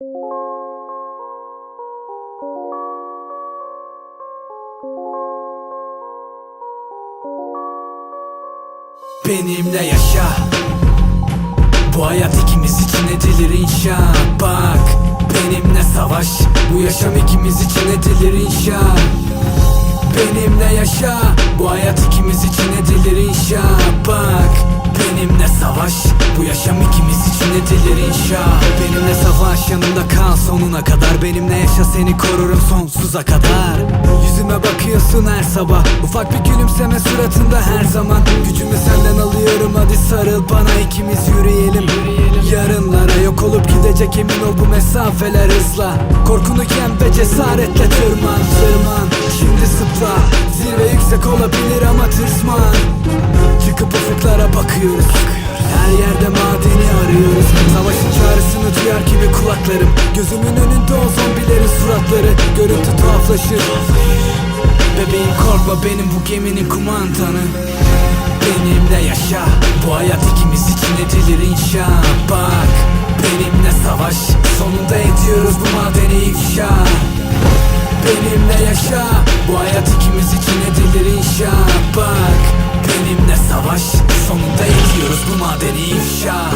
Benimle yaşa. Bu hayat ikimiz için edilir inşa Bak benimle savaş. Bu yaşam ikimiz için edilir inşa Benimle yaşa. Bu hayat ikimiz için edilir inşa Bak savaş. Bu yaşam ikimiz için edilir inşa Benimle savaş yanımda kal. Sonuna kadar Benimle yaşa. Seni korurum sonsuza kadar. Yüzüme bakıyorsun her sabah. Ufak bir gülümseme suratında her zaman. Gücümü senden alıyorum. Hadi sarıl bana ikimiz yürüyelim. Yarınlara yok olup gidecek emin ol. Bu mesafeler hızla. Korkunu yen ve cesaretle tırman tırman. Şimdi zıpla zirve yüksek olabilir ama tırsman Önünde o zombilerin suratları Görüntü tuhaflaşır. Bebeğim korkma benim bu geminin kumandanı. Benimle yaşa Bu hayat ikimiz için edilir inşa Bak benimle savaş Sonunda ediyoruz bu madeni ifşa Benimle yaşa Bu hayat ikimiz için edilir inşa Bak benimle savaş Sonunda ediyoruz bu madeni ifşa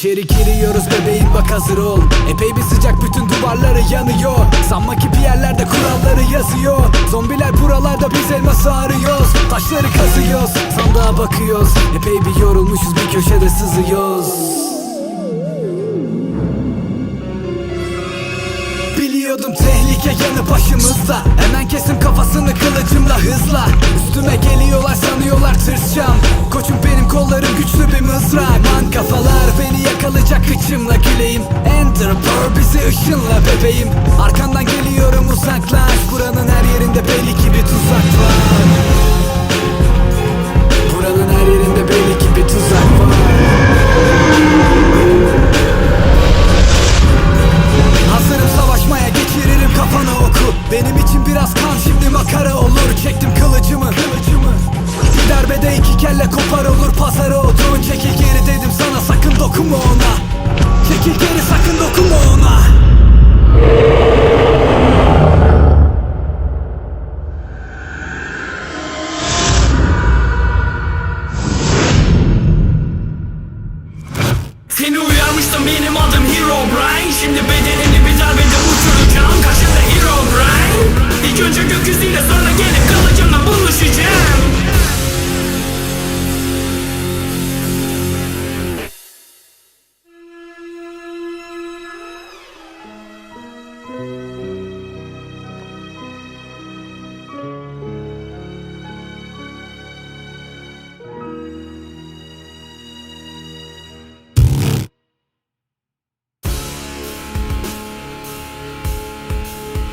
İçeri giriyoruz bebeğim bak hazır ol. Epey bir sıcak bütün duvarları yanıyor. Sanma ki bir yerlerde kuralları yazıyor. Zombiler buralarda biz elması arıyoruz. Taşları kazıyoruz sandığa bakıyoruz. Epey bir yorulmuşuz bir köşede sızıyoruz. Biliyordum tehlike yanı başımızda. Hemen kesim kafasını kılıcımla hızla. Üstüme geliyorlar sanıyorlar tırsacağım Koçum benim kollarım güçlü bir mızrak. Man kafalar beni yakalayacak kıçımla güleyim. Pearl bizi ışınla bebeğim. Arkandan geliyorum uzaklaş Buranın her yerinde belli ki bir tuzak var. Buranın her yerinde belli ki bir tuzak var. Hazırım savaşmaya geçiririm kafana oku. Benim için biraz kan şimdi makara olur. Çektim kılıcımı kılıcımı. Bir darbede iki kelle kopar olur. Pazarı odun sana Come on now.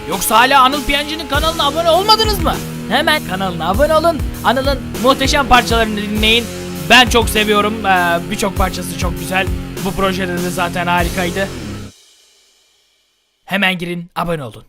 Yoksa hala Anıl Piyancı'nın kanalına abone olmadınız mı? Hemen kanalına abone olun. Anıl'ın muhteşem parçalarını dinleyin. Ben çok seviyorum. Ee, Birçok parçası çok güzel. Bu projede de zaten harikaydı. Hemen girin, abone olun.